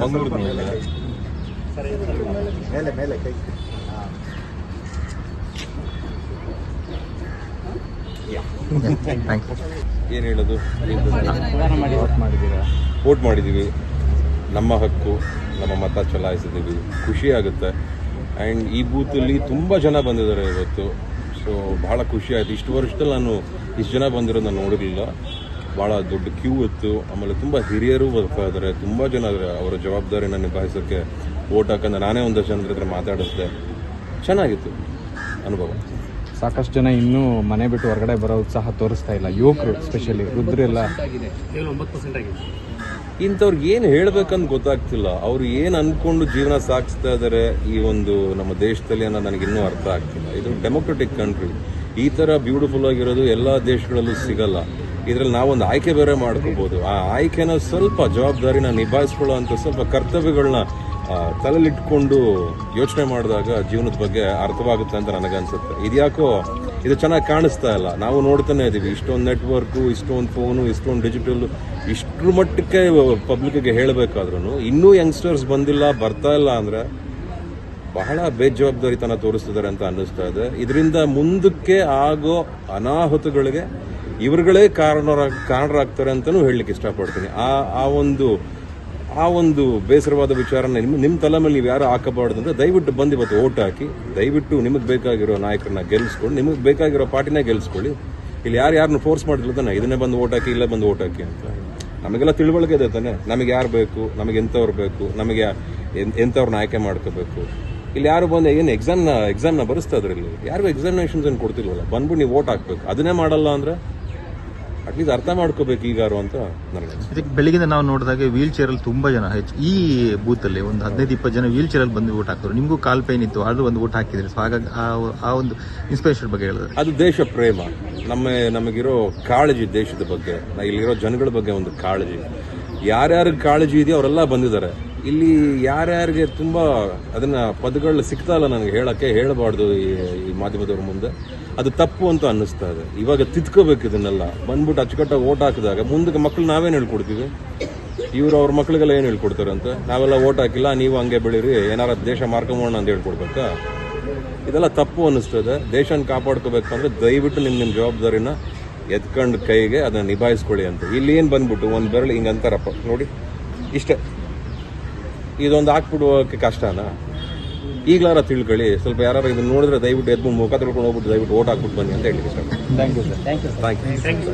ಮಂಗಳೂರು ಮೇಲೆ. ಮೇಲೆ ಕೈ. ಏನು ಹೇಳೋದು? ವೋಟ್ ಮಾಡಿದ್ದೀವಿ ನಮ್ಮ ಹಕ್ಕು ನಮ್ಮ ಮತ ಚಲಾಯಿಸಿದ್ದೀವಿ ಖುಷಿ ಆಗುತ್ತೆ. ಆ್ಯಂಡ್ ಈ ಬೂತಲ್ಲಿ ತುಂಬ ಜನ ಬಂದಿದ್ದಾರೆ ಇವತ್ತು. ಸೊ ಭಾಳ ಖುಷಿ ಆಯಿತು. ಇಷ್ಟು ವರ್ಷದಲ್ಲಿ ನಾನು ಇಷ್ಟು ಜನ ಬಂದಿರೋದು ನಾನು ನೋಡಿರಲಿಲ್ಲ. ಭಾಳ ದೊಡ್ಡ ಕ್ಯೂ ಇತ್ತು. ಆಮೇಲೆ ತುಂಬ ಹಿರಿಯರು ಬರ್ತಾ ಇದ್ದಾರೆ ತುಂಬ ಜನ ಅವರ ಜವಾಬ್ದಾರಿನ ನಿಭಾಯಿಸೋಕ್ಕೆ ಓಟ್ ಹಾಕಂದ್ರೆ ನಾನೇ ಒಂದಷ್ಟು ಜನರ ಹತ್ರ ಮಾತಾಡಿಸ್ದೆ. ಚೆನ್ನಾಗಿತ್ತು ಅನುಭವ. ಸಾಕಷ್ಟು ಜನ ಇನ್ನೂ ಮನೆ ಬಿಟ್ಟು ಹೊರಗಡೆ ಬರೋ ಉತ್ಸಾಹ ತೋರಿಸ್ತಾ ಇಲ್ಲ. ಯುವಕರು ಸ್ಪೆಷಲಿ ವೃದ್ಧರೆಲ್ಲ ಇಂಥವ್ರಿಗೆ ಏನು ಹೇಳ್ಬೇಕಂತ ಗೊತ್ತಾಗ್ತಿಲ್ಲ. ಅವ್ರು ಏನು ಅಂದ್ಕೊಂಡು ಜೀವನ ಸಾಗಿಸ್ತಾ ಇದ್ದಾರೆ ಈ ಒಂದು ನಮ್ಮ ದೇಶದಲ್ಲಿ ಅನ್ನೋ ನನಗೆ ಇನ್ನೂ ಅರ್ಥ ಆಗ್ತಿಲ್ಲ. ಇದು ಡೆಮೊಕ್ರೆಟಿಕ್ ಕಂಟ್ರಿ ಈ ಥರ ಬ್ಯೂಟಿಫುಲ್ ಆಗಿರೋದು ಎಲ್ಲ ದೇಶಗಳಲ್ಲೂ ಸಿಗಲ್ಲ. ಇದರಲ್ಲಿ ನಾವೊಂದು ಆಯ್ಕೆ ಬೇರೆ ಮಾಡ್ಕೋಬಹುದು ಆ ಆಯ್ಕೆನ ಸ್ವಲ್ಪ ಜವಾಬ್ದಾರಿನ ನಿಭಾಯಿಸ್ಕೊಳ್ಳೋ ಸ್ವಲ್ಪ ಕರ್ತವ್ಯಗಳನ್ನ ತಲೆಲಿಟ್ಕೊಂಡು ಯೋಚನೆ ಮಾಡಿದಾಗ ಜೀವನದ ಬಗ್ಗೆ ಅರ್ಥವಾಗುತ್ತೆ ಅಂತ ನನಗನ್ಸುತ್ತೆ. ಇದ್ಯಾಕೋ ಇದು ಚೆನ್ನಾಗಿ ಕಾಣಿಸ್ತಾ ಇಲ್ಲ. ನಾವು ನೋಡ್ತಾನೆ ಇದೀವಿ. ಇಷ್ಟೊಂದು ನೆಟ್ವರ್ಕು, ಇಷ್ಟೊಂದು ಫೋನು, ಇಷ್ಟೊಂದು ಡಿಜಿಟಲ್ ಇಷ್ಟ್ರ ಮಟ್ಟಕ್ಕೆ ಪಬ್ಲಿಕ್ಗೆ ಹೇಳಬೇಕಾದ್ರೂ ಇನ್ನೂ ಯಂಗ್ಸ್ಟರ್ಸ್ ಬಂದಿಲ್ಲ, ಬರ್ತಾ ಇಲ್ಲ ಅಂದ್ರೆ ಬಹಳ ಬೇಜವಾಬ್ದಾರಿತನ ತೋರಿಸ್ತಿದ್ದಾರೆ ಅಂತ ಅನ್ನಿಸ್ತಾ ಇದೆ. ಇದರಿಂದ ಮುಂದಕ್ಕೆ ಆಗೋ ಅನಾಹುತಗಳಿಗೆ ಇವರುಗಳೇ ಕಾರಣ ಕಾರಣರಾಗ್ತಾರೆ ಅಂತಲೂ ಹೇಳಲಿಕ್ಕೆ ಇಷ್ಟಪಡ್ತೀನಿ. ಆ ಆ ಒಂದು ಆ ಒಂದು ಬೇಸರವಾದ ವಿಚಾರನ ನಿಮ್ಮ ನಿಮ್ಮ ತಲೆ ಮೇಲೆ ನೀವು ಯಾರು ಹಾಕಬಾರ್ದು ಅಂದರೆ ದಯವಿಟ್ಟು ಬಂದು ಇವತ್ತು ಓಟ್ ಹಾಕಿ, ದಯವಿಟ್ಟು ನಿಮಗೆ ಬೇಕಾಗಿರೋ ನಾಯಕರನ್ನ ಗೆಲ್ಲಿಸ್ಕೊಂಡು ನಿಮಗೆ ಬೇಕಾಗಿರೋ ಪಾರ್ಟಿನ ಗೆಲ್ಲಿಸ್ಕೊಳ್ಳಿ ಇಲ್ಲಿ ಯಾರು ಯಾರನ್ನ ಫೋರ್ಸ್ ಮಾಡಿಲ್ಲ ತಾನೆ? ಇದನ್ನೇ ಬಂದು ಓಟ್ ಹಾಕಿ, ಇಲ್ಲೇ ಬಂದು ಓಟ್ ಹಾಕಿ ಅಂತ. ನಮಗೆಲ್ಲ ತಿಳುವಳಿಕೆ ಇದೆ ತಾನೆ? ನಮಗೆ ಯಾರು ಬೇಕು? ನಮಗೆ ಎಂಥವ್ರು ಬೇಕು? ನಮಗೆ ಎಂಥವ್ರನ್ನ ಆಯ್ಕೆ ಮಾಡ್ಕೋಬೇಕು? ಇಲ್ಲಿ ಯಾರು ಬಂದು ಏನು ಎಕ್ಸಾಮ್ ಎಕ್ಸಾಮ್ನ ಬರೆಸ್ತಾ ಅದರಲ್ಲಿ ಇಲ್ಲಿ. ಯಾರಿಗೂ ಎಕ್ಸಾಮಿನೇಷನ್ಸ್ ಏನು ಕೊಡ್ತಿಲ್ವಲ್ಲ? ಬಂದ್ಬಿಟ್ಟು ನೀವು ವೋಟ್ ಹಾಕ್ಬೇಕು. ಅದನ್ನೇ ಮಾಡಲ್ಲ ಅಂದ್ರೆ ಅಟ್ಲೀಸ್ಟ್ ಅರ್ಥ ಮಾಡ್ಕೋಬೇಕು ಈಗಾರು ಅಂತ ನನಗೆ ಇದಕ್ಕೆ ಬೆಳಗಿಂದ ನಾವು ನೋಡಿದಾಗ ವೀಲ್ ಅಲ್ಲಿ ತುಂಬಾ ಜನ ಹೆಚ್ಚು ಈ ಬೂತಲ್ಲಿ ಒಂದು ಹದಿನೈದು ಇಪ್ಪತ್ತು ಜನ ವೀಲ್ ಅಲ್ಲಿ ಬಂದು ವೋಟ್ ಹಾಕಿದ್ರು ನಿಮಗೂ ಕಾಲ್ ಪೈನ್ ಇತ್ತು ಅದು ಒಂದು ವೋಟ್ ಹಾಕಿದ್ರಿ. ಸೊ ಹಾಗಾಗಿ ಆ ಆ ಒಂದು ಇನ್ಸ್ಪಿರೇಷನ್ ಬಗ್ಗೆ ಹೇಳಿದ್ರೆ ಅದು ದೇಶ ಪ್ರೇಮ. ನಮ್ಮ ನಮಗಿರೋ ಕಾಳಜಿ ದೇಶದ ಬಗ್ಗೆ ಇಲ್ಲಿರೋ ಜನಗಳ ಬಗ್ಗೆ ಒಂದು ಕಾಳಜಿ. ಯಾರ್ಯಾರಿಗೆ ಕಾಳಜಿ ಇದೆಯೋ ಅವರೆಲ್ಲ ಬಂದಿದ್ದಾರೆ. ಇಲ್ಲಿ ಯಾರ್ಯಾರಿಗೆ ತುಂಬಾ ಅದನ್ನ ಪದಗಳು ಸಿಗ್ತಾ ಇಲ್ಲ ನನಗೆ ಹೇಳಕ್ಕೆ, ಹೇಳಬಾರ್ದು ಈ ಮಾಧ್ಯಮದವ್ರ ಮುಂದೆ. ಅದು ತಪ್ಪು ಅಂತ ಅನ್ನಿಸ್ತಾ ಇದೆ. ಇವಾಗ ತಿದ್ಕೋಬೇಕು ಇದನ್ನೆಲ್ಲ. ಬಂದ್ಬಿಟ್ಟು ಅಚ್ಚುಕಟ್ಟಾಗಿ ಓಟ್ ಹಾಕಿದಾಗ ಮುಂದಕ್ಕೆ ಮಕ್ಳು ನಾವೇನು ಹೇಳ್ಕೊಡ್ತೀವಿ? ಇವರು ಅವ್ರ ಮಕ್ಳಿಗೆಲ್ಲ ಏನು ಹೇಳ್ಕೊಡ್ತಾರೆ ಅಂತ ನಾವೆಲ್ಲ ಓಟ್ ಹಾಕಿಲ್ಲ, ನೀವು ಹಂಗೆ ಬೆಳೀರಿ, ಏನಾರ ದೇಶ ಮಾರ್ಕೊಂಬೋಣ ಅಂತ ಹೇಳ್ಕೊಡ್ಬೇಕಾ? ಇದೆಲ್ಲ ತಪ್ಪು ಅನ್ನಿಸ್ತದೆ ದೇಶನ ಕಾಪಾಡ್ಕೋಬೇಕಂದ್ರೆ ದಯವಿಟ್ಟು ನಿಮ್ಮ ನಿಮ್ಮ ಜವಾಬ್ದಾರಿನ ಎತ್ಕೊಂಡು ಕೈಗೆ ಅದನ್ನ ನಿಭಾಯಿಸ್ಕೊಳ್ಳಿ ಅಂತ. ಇಲ್ಲಿ ಏನು ಬಂದ್ಬಿಟ್ಟು, ಒಂದು ಬೆರಳು ಹಿಂಗೆ ಅಂತಾರಪ್ಪ ನೋಡಿ, ಇಷ್ಟೇ. ಇದೊಂದು ಹಾಕ್ಬಿಡುವಕ್ಕೆ ಕಷ್ಟನಾ? ಈಗಲಾರ ತಿಳ್ಕೊಳ್ಳಿ ಸ್ವಲ್ಪ ಯಾರು ಇದನ್ನ ನೋಡಿದ್ರೆ ದಯವಿಟ್ಟು ಎದ್ದು ಮುಖ ತಿಳ್ಕೊಂಡು ಹೋಗ್ಬಿಟ್ಟು ದಯವಿಟ್ಟು ಓಟ್ ಹಾಕ್ಬಿಟ್ಟು ಬನ್ನಿ ಅಂತ ಹೇಳಿ sir. Thank you sir thank you